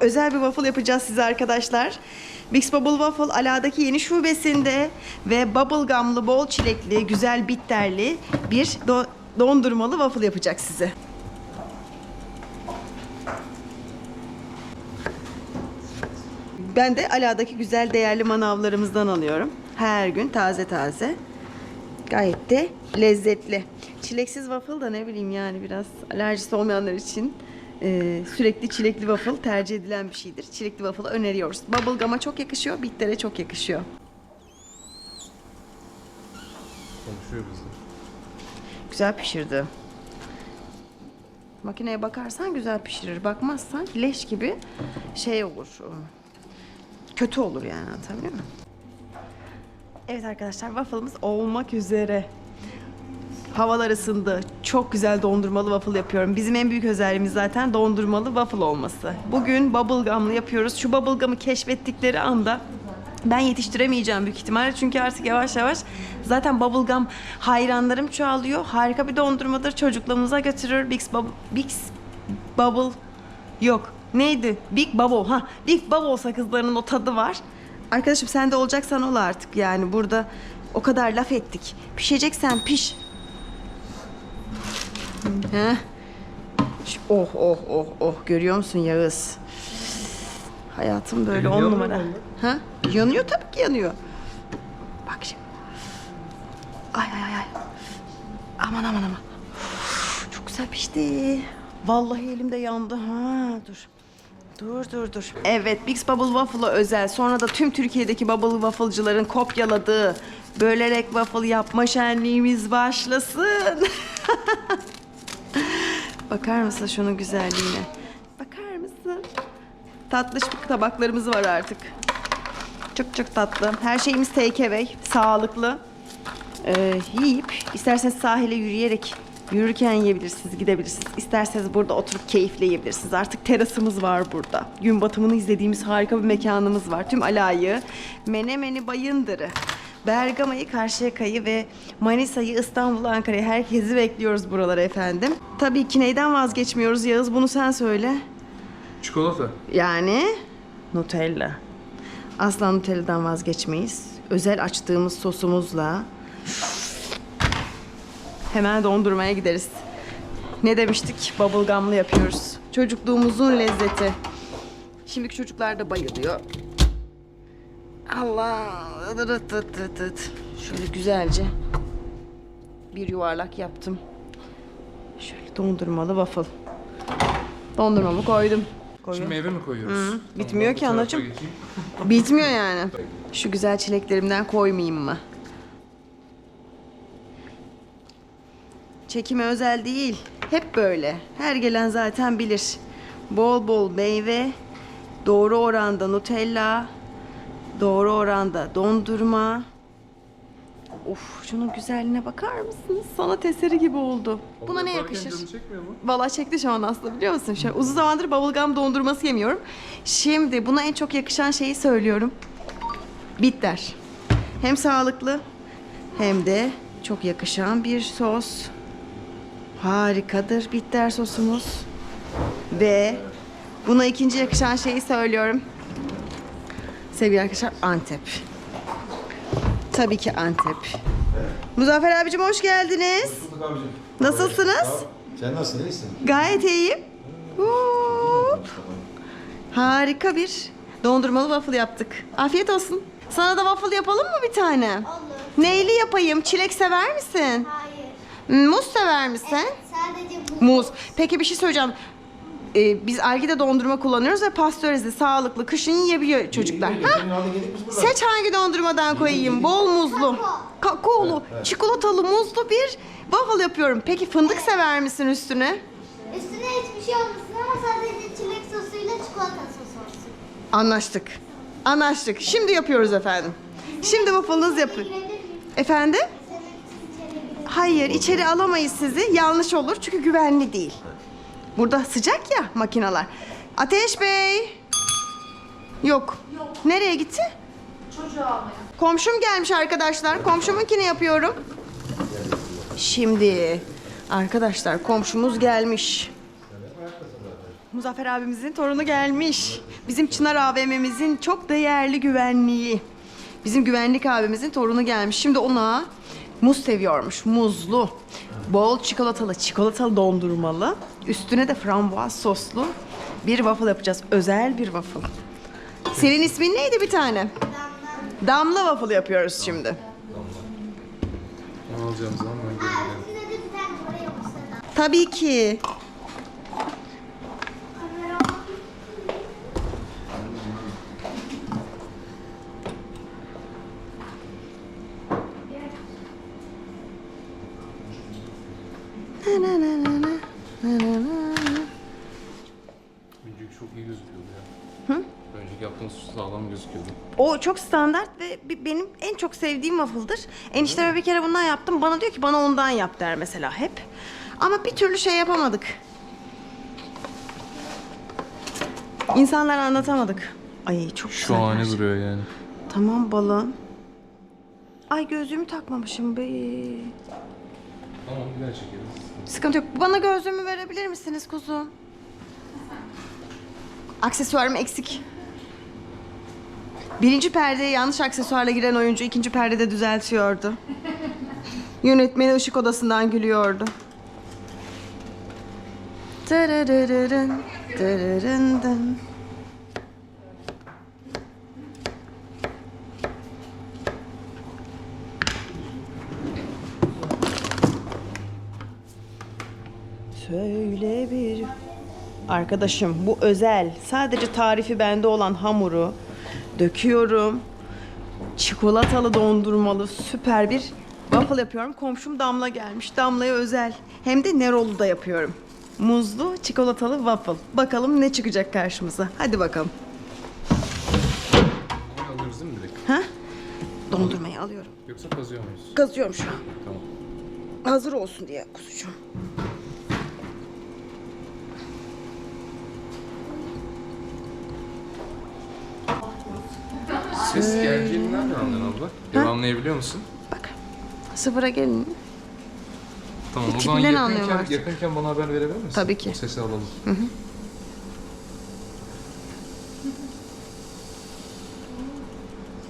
özel bir waffle yapacağız size arkadaşlar. Bix Bubble Waffle Ala'daki yeni şubesinde ve bubble gum'lı, bol çilekli, güzel bitterli bir do- dondurmalı waffle yapacak size. Ben de Ala'daki güzel değerli manavlarımızdan alıyorum. Her gün taze taze. Gayet de lezzetli. Çileksiz waffle da ne bileyim yani biraz alerjisi olmayanlar için e, sürekli çilekli waffle tercih edilen bir şeydir. Çilekli waffle öneriyoruz. Bubblegum'a çok yakışıyor, bittere çok yakışıyor. Konuşuyor bizle. Güzel pişirdi. Makineye bakarsan güzel pişirir. Bakmazsan leş gibi şey olur. Kötü olur yani anlatabiliyor muyum? Evet arkadaşlar waffle'ımız olmak üzere. Havalar ısındı. Çok güzel dondurmalı waffle yapıyorum. Bizim en büyük özelliğimiz zaten dondurmalı waffle olması. Bugün bubblegum'lı yapıyoruz. Şu bubblegum'ı keşfettikleri anda ben yetiştiremeyeceğim büyük ihtimalle. Çünkü artık yavaş yavaş zaten bubblegum hayranlarım çoğalıyor. Harika bir dondurmadır. Çocuklarımıza götürür. Bix Bubble, Bix Bubble yok. Neydi? Big Bubble. Ha, Big Bubble sakızlarının o tadı var. Arkadaşım sen de olacaksan ol artık yani. Burada o kadar laf ettik. Pişeceksen piş. Şu- Oh oh oh oh görüyor musun Yağız? Hayatım böyle Elin on yanmıyor numara. Ha? Yanıyor tabii ki yanıyor. Bak şimdi. Ay ay ay ay. Aman aman aman. Uf, Çok güzel pişti. Vallahi elimde yandı. Ha dur. Dur dur dur. Evet Bix Bubble Waffle'a özel. Sonra da tüm Türkiye'deki Bubble Waffle'cıların kopyaladığı bölerek waffle yapma şenliğimiz başlasın. Bakar mısın şunun güzelliğine? Bakar mısın? Tatlış bir tabaklarımız var artık. Çok çok tatlı. Her şeyimiz take. Sağlıklı. Ee, yiyip isterseniz sahile yürüyerek yürürken yiyebilirsiniz, gidebilirsiniz. İsterseniz burada oturup keyifle yiyebilirsiniz. Artık terasımız var burada. Gün batımını izlediğimiz harika bir mekanımız var. Tüm Alay'ı, Menemeni Bayındır'ı, Bergama'yı, Karşıyaka'yı ve Manisa'yı, İstanbul'u, Ankara'yı herkesi bekliyoruz buralara efendim. Tabii ki neyden vazgeçmiyoruz Yağız bunu sen söyle. Çikolata. Yani Nutella. Asla Nutella'dan vazgeçmeyiz. Özel açtığımız sosumuzla hemen dondurmaya gideriz. Ne demiştik? Bubblegum'lı yapıyoruz. Çocukluğumuzun lezzeti. Şimdiki çocuklar da bayılıyor. Allah. Şöyle güzelce bir yuvarlak yaptım. Şöyle dondurmalı waffle. Dondurmamı koydum. Şimdi Koyuyorum. meyve mi koyuyoruz? Tamam, bitmiyor ki anacığım. Bitmiyor yani. Şu güzel çileklerimden koymayayım mı? Çekime özel değil. Hep böyle. Her gelen zaten bilir. Bol bol meyve, doğru oranda Nutella, doğru oranda dondurma. Of şunun güzelliğine bakar mısınız? Sanat eseri gibi oldu. Buna ne yakışır? Vallahi çekti şu an aslında biliyor musun? Şöyle uzun zamandır bubblegum dondurması yemiyorum. Şimdi buna en çok yakışan şeyi söylüyorum. Bitter. Hem sağlıklı hem de çok yakışan bir sos. Harikadır bitter sosumuz. Ve buna ikinci yakışan şeyi söylüyorum. Sevgili arkadaşlar Antep. Tabii ki Antep. Muzaffer abicim hoş geldiniz. Bulduk abicim. Nasılsınız? Sen nasılsın? İyisin. Gayet iyiyim. Hop. Harika bir dondurmalı waffle yaptık. Afiyet olsun. Sana da waffle yapalım mı bir tane? Olur. Neyli yapayım? Çilek sever misin? Hayır. Muz sever misin? Sadece bu. Muz. Peki bir şey söyleyeceğim. Ee, biz algide dondurma kullanıyoruz ve pastörize, sağlıklı, kışın yiyebiliyor çocuklar. Ha? Seç hangi dondurmadan koyayım? Bol muzlu. Kakaolu, çikolatalı, muzlu bir waffle yapıyorum. Peki fındık sever misin üstüne? Üstüne hiçbir şey olmasın ama sadece çilek sosuyla çikolata sosu olsun. Anlaştık. Anlaştık. Şimdi yapıyoruz efendim. Şimdi waffle'ınızı yapın. Efendim? Hayır, içeri alamayız sizi. Yanlış olur çünkü güvenli değil. Burada sıcak ya makineler. Ateş Bey. Yok. Nereye gitti? Çocuğu almaya. Komşum gelmiş arkadaşlar. Komşumunkini yapıyorum. Şimdi arkadaşlar komşumuz gelmiş. Muzaffer abimizin torunu gelmiş. Bizim Çınar AVM'mizin çok değerli güvenliği. Bizim güvenlik abimizin torunu gelmiş. Şimdi ona muz seviyormuş. Muzlu. Bol çikolatalı, çikolatalı dondurmalı. Üstüne de frambuaz soslu bir waffle yapacağız. Özel bir waffle. Senin ismin neydi bir tane? Damla waffle yapıyoruz şimdi. Onu alacağım zaman ben gelirim. Tabii ki. Gözüküyordu. O çok standart ve benim en çok sevdiğim waffle'dır. Enişteme bir kere bundan yaptım. Bana diyor ki bana ondan yap der mesela hep. Ama bir türlü şey yapamadık. İnsanlara anlatamadık. Ay çok Şu güzeller. an duruyor yani. Tamam balım. Ay gözlüğümü takmamışım be. Tamam bir daha çekeriz. Sıkıntı yok. Bana gözlüğümü verebilir misiniz kuzum? Aksesuarım eksik. Birinci perdeye yanlış aksesuarla giren oyuncu ikinci perdede düzeltiyordu. Yönetmeni ışık odasından gülüyordu. Tırırırırın, tırırındın. Söyle bir... Arkadaşım bu özel. Sadece tarifi bende olan hamuru döküyorum. Çikolatalı dondurmalı süper bir waffle yapıyorum. Komşum Damla gelmiş. Damla'ya özel. Hem de Nerolu da yapıyorum. Muzlu çikolatalı waffle. Bakalım ne çıkacak karşımıza. Hadi bakalım. Alıyoruz değil mi direkt? Ha? Dondurmayı alıyorum. Yoksa kazıyor muyuz? Kazıyorum şu an. Tamam. Hazır olsun diye kuzucuğum. Ses geleceğini nereden anladın abla? Devamlayabiliyor musun? Bak. Sıfıra gelin. Tamam o Tipinden zaman yakınken, artık. yakınken bana haber verebilir misin? Tabii ki. O sesi alalım.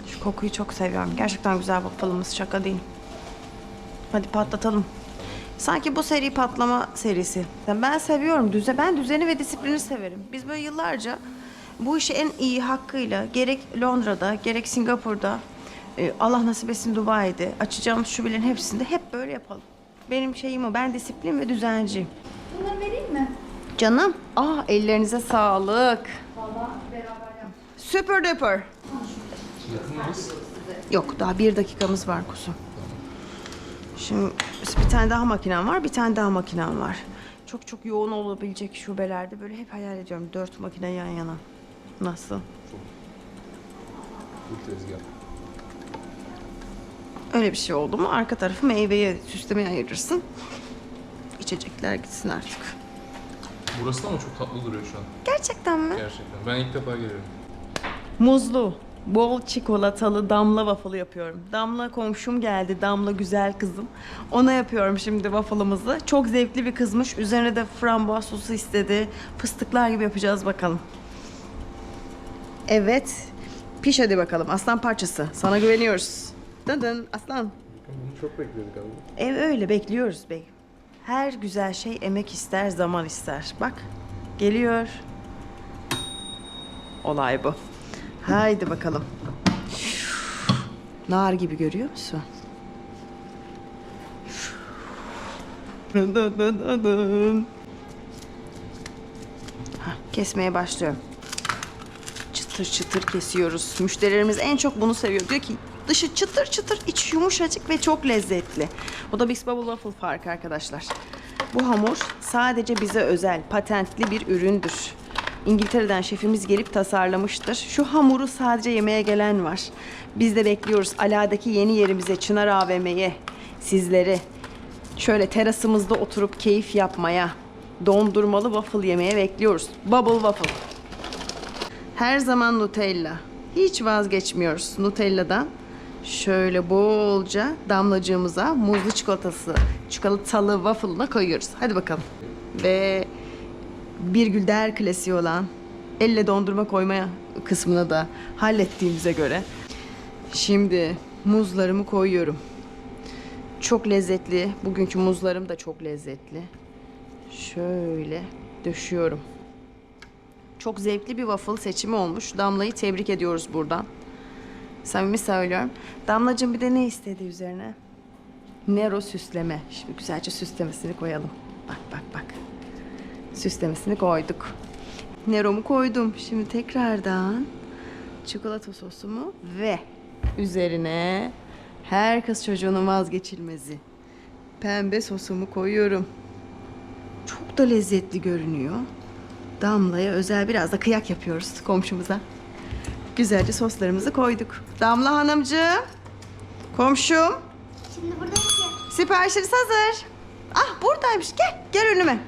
Şu kokuyu çok seviyorum. Gerçekten güzel waffle'ımız şaka değil. Hadi patlatalım. Sanki bu seri patlama serisi. Ben seviyorum düze. Ben düzeni ve disiplini severim. Biz böyle yıllarca bu işi en iyi hakkıyla gerek Londra'da gerek Singapur'da e, Allah nasip etsin Dubai'de açacağımız şubelerin hepsinde hep böyle yapalım. Benim şeyim o. Ben disiplin ve düzenciyim. Bunları vereyim mi? Canım. Ah ellerinize sağlık. Süper duper. Yakın mıyız? Yok daha bir dakikamız var kuzum. Şimdi bir tane daha makinem var, bir tane daha makinem var. Çok çok yoğun olabilecek şubelerde böyle hep hayal ediyorum. Dört makine yan yana. Nasıl? Bu tezgah. Öyle bir şey oldu mu arka tarafı meyveye, süslemeye ayırırsın. İçecekler gitsin artık. Burası da ama çok tatlı duruyor şu an. Gerçekten mi? Gerçekten. Ben ilk defa geliyorum. Muzlu, bol çikolatalı damla waffle yapıyorum. Damla komşum geldi, damla güzel kızım. Ona yapıyorum şimdi waffle'ımızı. Çok zevkli bir kızmış. Üzerine de frambuaz sosu istedi. Fıstıklar gibi yapacağız bakalım. Evet. Piş hadi bakalım. Aslan parçası. Sana güveniyoruz. Dın aslan. Bunu çok bekledik abi. Ev öyle bekliyoruz bey. Her güzel şey emek ister, zaman ister. Bak, geliyor. Olay bu. Haydi bakalım. Nar gibi görüyor musun? Dın dın dın dın. Hah, Kesmeye başlıyorum. Çıtır çıtır kesiyoruz. Müşterilerimiz en çok bunu seviyor. Diyor ki dışı çıtır çıtır, iç yumuşacık ve çok lezzetli. Bu da Big Bubble Waffle farkı arkadaşlar. Bu hamur sadece bize özel, patentli bir üründür. İngiltere'den şefimiz gelip tasarlamıştır. Şu hamuru sadece yemeğe gelen var. Biz de bekliyoruz Ala'daki yeni yerimize, Çınar AVM'ye, sizleri. Şöyle terasımızda oturup keyif yapmaya, dondurmalı waffle yemeye bekliyoruz. Bubble Waffle. Her zaman Nutella. Hiç vazgeçmiyoruz Nutella'dan. Şöyle bolca damlacığımıza muzlu çikolatası, çikolatalı waffle'ına koyuyoruz. Hadi bakalım. Ve Bir Gülder klasiği olan elle dondurma koymaya kısmını da hallettiğimize göre şimdi muzlarımı koyuyorum. Çok lezzetli. Bugünkü muzlarım da çok lezzetli. Şöyle döşüyorum. Çok zevkli bir waffle seçimi olmuş. Damla'yı tebrik ediyoruz buradan. Samimi söylüyorum. Damlacığım bir de ne istedi üzerine? Nero süsleme. Şimdi güzelce süslemesini koyalım. Bak bak bak. Süslemesini koyduk. Nero'mu koydum. Şimdi tekrardan çikolata sosumu ve üzerine her kız çocuğunun vazgeçilmezi pembe sosumu koyuyorum. Çok da lezzetli görünüyor. Damla'ya özel biraz da kıyak yapıyoruz komşumuza. Güzelce soslarımızı koyduk. Damla Hanımcığım, komşum, Şimdi buradaki siparişiniz hazır. Ah buradaymış. Gel, gel önüme.